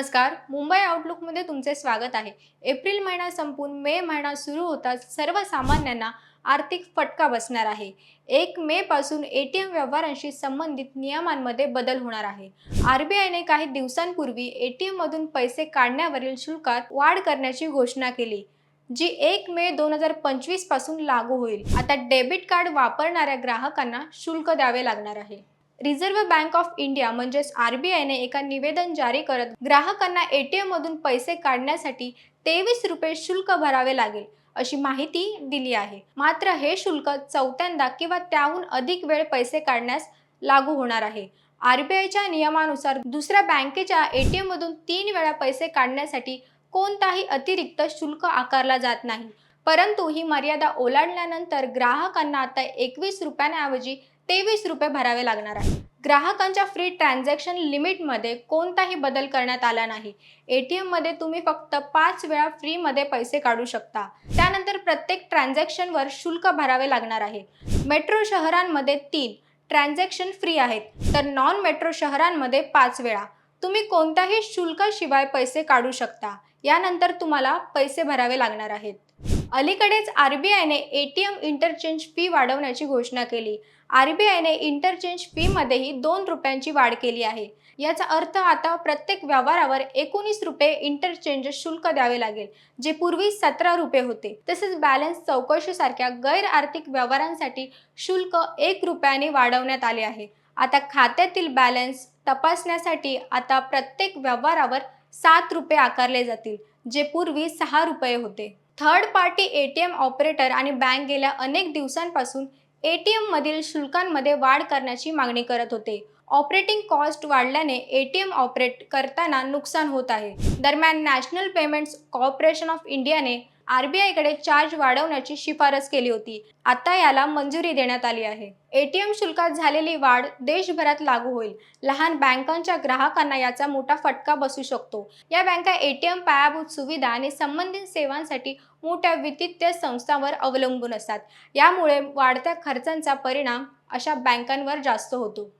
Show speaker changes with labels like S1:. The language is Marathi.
S1: नमस्कार. मुंबई आउटलुकमध्ये तुमचे स्वागत आहे. एप्रिल महिना संपून मे महिना सुरू होताच सर्वसामान्यांना आर्थिक फटका बसणार आहे. एक मे पासून एटीएम व्यवहारांशी संबंधित नियमांमध्ये बदल होणार आहे. आरबीआयने काही दिवसांपूर्वी एटीएम मधून पैसे काढण्यावरील शुल्कात वाढ करण्याची घोषणा केली जी एक मे दोन हजार पंचवीसपासून लागू होईल. आता डेबिट कार्ड वापरणाऱ्या ग्राहकांना शुल्क द्यावे लागणार आहे. रिझर्व्ह बँक ऑफ इंडिया म्हणजेच आर बी आयने एका निवेदन जारी करत ग्राहकांना एटीएम मधून पैसे काढण्यासाठी तेवीस रुपये शुल्क भरावे लागेल अशी माहिती दिली आहे. मात्र हे शुल्क चौथ्यांदा किंवा त्याहून अधिक वेळ पैसे काढण्यास लागू होणार आहे. आरबीआयच्या नियमानुसार दुसऱ्या बँकेच्या एटीएम मधून तीन वेळा पैसे काढण्यासाठी कोणताही अतिरिक्त शुल्क आकारला जात नाही. परंतु ही मर्यादा ओलांडल्यानंतर ग्राहकांना आता एकवीस रुपयांऐवजी तेवीस रुपये भरावे लागणार आहे. ग्राहकांच्या फ्री ट्रान्झॅक्शन लिमिटमध्ये कोणताही बदल करण्यात आला नाही. ए टी एममध्ये तुम्ही फक्त पाच वेळा फ्रीमध्ये पैसे काढू शकता. त्यानंतर प्रत्येक ट्रान्झॅक्शनवर शुल्क भरावे लागणार आहे. मेट्रो शहरांमध्ये तीन ट्रान्झॅक्शन फ्री आहेत. तर नॉन मेट्रो शहरांमध्ये पाच वेळा. तुम्ही कोणत्याही शुल्काशिवाय पैसे काढू शकता. यानंतर तुम्हाला पैसे भरावे लागणार आहेत. अलीकडेच R B आयने A T M interchange fee वाढवण्याची घोषणा केली. आर बी आयने इंटरचेंज फीमध्येही दोन रुपयांची वाढ केली आहे. याचा अर्थ आता प्रत्येक व्यवहारावर एकोणीस रुपये इंटरचेंज शुल्क द्यावे लागेल जे पूर्वी सतरा रुपये होते. तसेच बॅलन्स चौकशीसारख्या गैर आर्थिक व्यवहारांसाठी शुल्क एक रुपयाने वाढवण्यात आले आहे. आता खात्यातील बॅलन्स तपासण्यासाठी आता प्रत्येक व्यवहारावर सात रुपये आकारले जातील जे पूर्वी सहा रुपये होते. Third party A T M operator आणि बँक गेल्या अनेक दिवसांपासून ए टी एममधील शुल्कांमध्ये वाढ करण्याची मागणी करत होते. ऑपरेटिंग कॉस्ट वाढल्याने ए टी एम ऑपरेट करताना नुकसान होत आहे. दरम्यान नॅशनल पेमेंट्स कॉर्पोरेशन ऑफ इंडियाने आर बी आयकडे चार्ज वाढवण्याची शिफारस केली होती. आता याला मंजुरी देण्यात आली आहे. ए टी एम शुल्कात झालेली वाढ देशभरात लागू होईल. लहान बँकांच्या ग्राहकांना याचा मोठा फटका बसू शकतो. या बँका ए टी एम पायाभूत सुविधा आणि संबंधित सेवांसाठी मोठ्या वित्तीय संस्थांवर अवलंबून असतात. यामुळे वाढत्या खर्चांचा परिणाम अशा बँकांवर जास्त होतो.